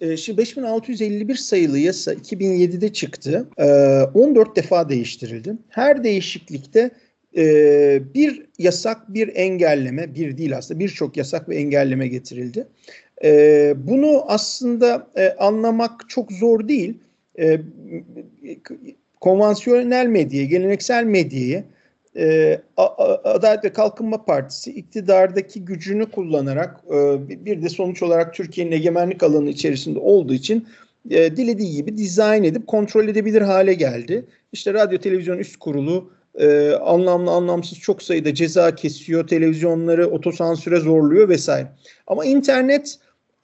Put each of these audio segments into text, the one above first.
E, şimdi 5651 sayılı yasa 2007'de çıktı. E, 14 defa değiştirildi. Her değişiklikte e, bir yasak, bir engelleme, bir değil aslında birçok yasak ve engelleme getirildi. E, bunu aslında e, anlamak çok zor değil. Konvansiyonel medyayı, geleneksel medyayı e, Adalet ve Kalkınma Partisi iktidardaki gücünü kullanarak e, bir de sonuç olarak Türkiye'nin egemenlik alanı içerisinde olduğu için e, dilediği gibi dizayn edip kontrol edebilir hale geldi. İşte radyo televizyon üst kurulu e, anlamlı anlamsız çok sayıda ceza kesiyor, televizyonları otosansüre zorluyor vesaire. Ama internet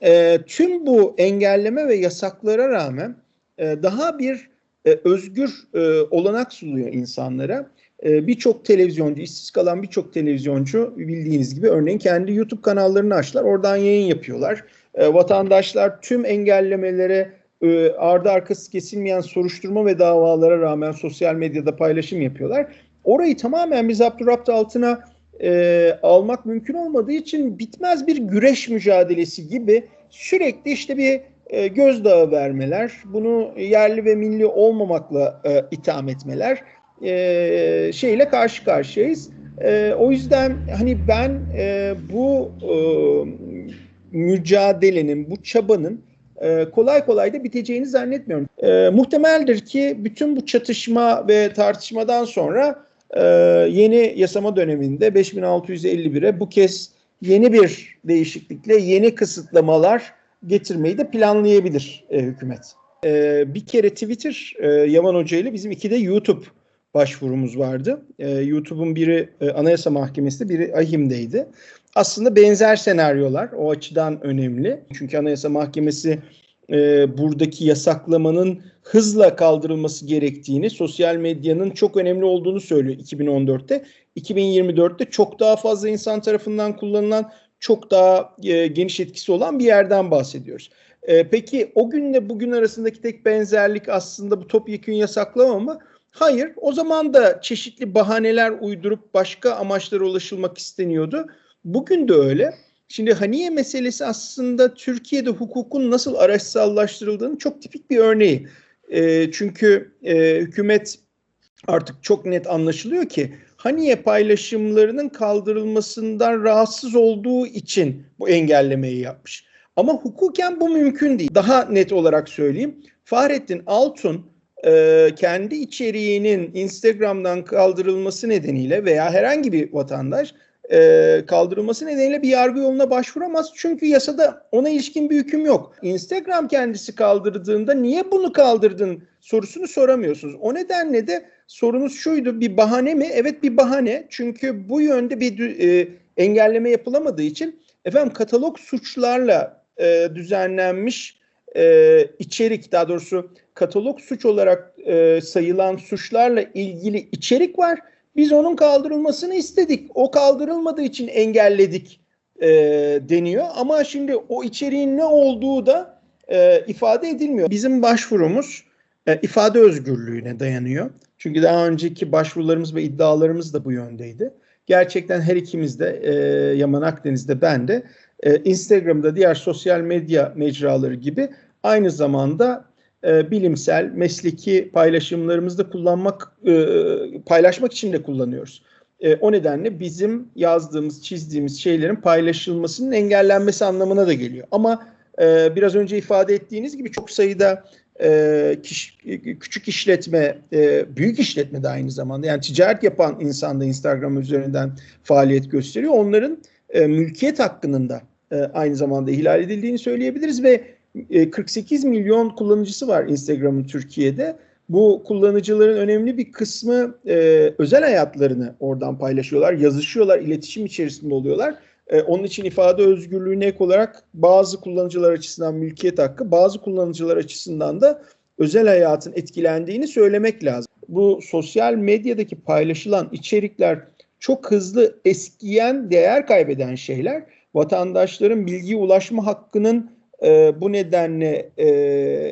e, tüm bu engelleme ve yasaklara rağmen e, daha bir e, özgür e, olanak sunuyor insanlara. E, birçok televizyoncu, işsiz kalan birçok televizyoncu bildiğiniz gibi örneğin kendi YouTube kanallarını açtılar. Oradan yayın yapıyorlar. E, vatandaşlar tüm engellemelere e, ardı arkası kesilmeyen soruşturma ve davalara rağmen sosyal medyada paylaşım yapıyorlar. Orayı tamamen biz Abdurrabt altına e, almak mümkün olmadığı için bitmez bir güreş mücadelesi gibi sürekli işte bir e, gözdağı vermeler, bunu yerli ve milli olmamakla e, itham etmeler e, şeyle karşı karşıyayız. E, o yüzden hani ben e, bu e, mücadelenin, bu çabanın e, kolay kolay da biteceğini zannetmiyorum. E, muhtemeldir ki bütün bu çatışma ve tartışmadan sonra e, yeni yasama döneminde 5651'e bu kez yeni bir değişiklikle yeni kısıtlamalar getirmeyi de planlayabilir e, hükümet. E, bir kere Twitter e, Yaman Hoca ile bizim iki de YouTube başvurumuz vardı. E, YouTube'un biri e, Anayasa Mahkemesi'nde, biri AHİM'deydi. Aslında benzer senaryolar o açıdan önemli. Çünkü Anayasa Mahkemesi e, buradaki yasaklamanın hızla kaldırılması gerektiğini, sosyal medyanın çok önemli olduğunu söylüyor 2014'te. 2024'te çok daha fazla insan tarafından kullanılan, çok daha e, geniş etkisi olan bir yerden bahsediyoruz. E, peki o günle bugün arasındaki tek benzerlik aslında bu topyekun yasaklama mı? Hayır, o zaman da çeşitli bahaneler uydurup başka amaçlara ulaşılmak isteniyordu. Bugün de öyle. Şimdi Haniye meselesi aslında Türkiye'de hukukun nasıl araçsallaştırıldığının çok tipik bir örneği. E, çünkü e, hükümet artık çok net anlaşılıyor ki Haniye paylaşımlarının kaldırılmasından rahatsız olduğu için bu engellemeyi yapmış. Ama hukuken bu mümkün değil. Daha net olarak söyleyeyim. Fahrettin Altun e, kendi içeriğinin Instagram'dan kaldırılması nedeniyle veya herhangi bir vatandaş e, kaldırılması nedeniyle bir yargı yoluna başvuramaz. Çünkü yasada ona ilişkin bir hüküm yok. Instagram kendisi kaldırdığında niye bunu kaldırdın sorusunu soramıyorsunuz. O nedenle de sorunuz şuydu bir bahane mi? Evet bir bahane. Çünkü bu yönde bir e, engelleme yapılamadığı için efendim katalog suçlarla e, düzenlenmiş e, içerik daha doğrusu katalog suç olarak e, sayılan suçlarla ilgili içerik var. Biz onun kaldırılmasını istedik. O kaldırılmadığı için engelledik e, deniyor. Ama şimdi o içeriğin ne olduğu da e, ifade edilmiyor. Bizim başvurumuz e, ifade özgürlüğüne dayanıyor. Çünkü daha önceki başvurularımız ve iddialarımız da bu yöndeydi. Gerçekten her ikimiz de e, Yaman Akdeniz'de ben de e, Instagram'da diğer sosyal medya mecraları gibi aynı zamanda e, bilimsel, mesleki paylaşımlarımızda kullanmak, e, paylaşmak için de kullanıyoruz. E, o nedenle bizim yazdığımız, çizdiğimiz şeylerin paylaşılmasının engellenmesi anlamına da geliyor. Ama e, biraz önce ifade ettiğiniz gibi çok sayıda e, kiş, küçük işletme, e, büyük işletme de aynı zamanda yani ticaret yapan insan da Instagram üzerinden faaliyet gösteriyor. Onların e, mülkiyet hakkının da e, aynı zamanda ihlal edildiğini söyleyebiliriz ve 48 e, milyon kullanıcısı var Instagram'ın Türkiye'de. Bu kullanıcıların önemli bir kısmı e, özel hayatlarını oradan paylaşıyorlar, yazışıyorlar, iletişim içerisinde oluyorlar. E, onun için ifade özgürlüğüne ek olarak bazı kullanıcılar açısından mülkiyet hakkı, bazı kullanıcılar açısından da özel hayatın etkilendiğini söylemek lazım. Bu sosyal medyadaki paylaşılan içerikler çok hızlı eskiyen, değer kaybeden şeyler. Vatandaşların bilgiye ulaşma hakkının e, bu nedenle e,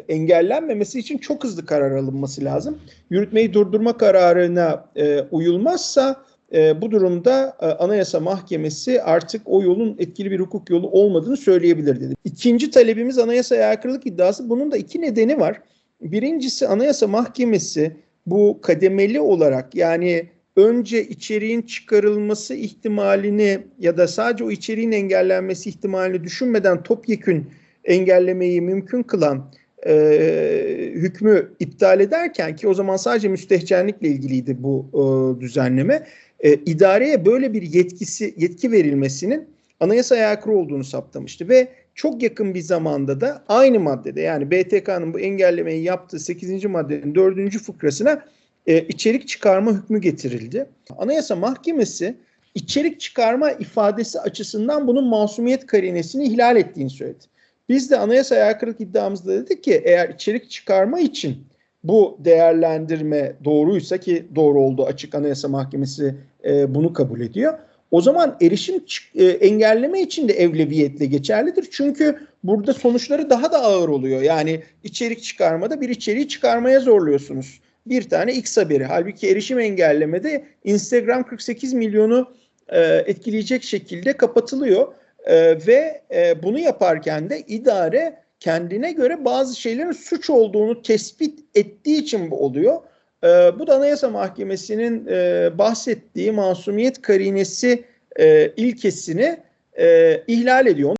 engellenmemesi için çok hızlı karar alınması lazım. Yürütmeyi durdurma kararına e, uyulmazsa e, bu durumda e, Anayasa Mahkemesi artık o yolun etkili bir hukuk yolu olmadığını söyleyebilir dedi. İkinci talebimiz anayasaya aykırılık iddiası. Bunun da iki nedeni var. Birincisi Anayasa Mahkemesi bu kademeli olarak yani önce içeriğin çıkarılması ihtimalini ya da sadece o içeriğin engellenmesi ihtimalini düşünmeden topyekün engellemeyi mümkün kılan e, hükmü iptal ederken ki o zaman sadece müstehcenlikle ilgiliydi bu e, düzenleme. E, idareye böyle bir yetkisi yetki verilmesinin anayasaya aykırı olduğunu saptamıştı ve çok yakın bir zamanda da aynı maddede yani BTK'nın bu engellemeyi yaptığı 8. maddenin 4. fıkrasına e, içerik çıkarma hükmü getirildi. Anayasa Mahkemesi içerik çıkarma ifadesi açısından bunun masumiyet karinesini ihlal ettiğini söyledi. Biz de anayasaya aykırılık iddiamızda dedik ki eğer içerik çıkarma için bu değerlendirme doğruysa ki doğru oldu açık anayasa mahkemesi e, bunu kabul ediyor. O zaman erişim e, engelleme için de evleviyetle geçerlidir. Çünkü burada sonuçları daha da ağır oluyor. Yani içerik çıkarmada bir içeriği çıkarmaya zorluyorsunuz. Bir tane X haberi. Halbuki erişim engellemede Instagram 48 milyonu e, etkileyecek şekilde kapatılıyor. E, ve e, bunu yaparken de idare kendine göre bazı şeylerin suç olduğunu tespit ettiği için bu oluyor. E, bu da Anayasa Mahkemesi'nin e, bahsettiği masumiyet karinesi e, ilkesini e, ihlal ediyor.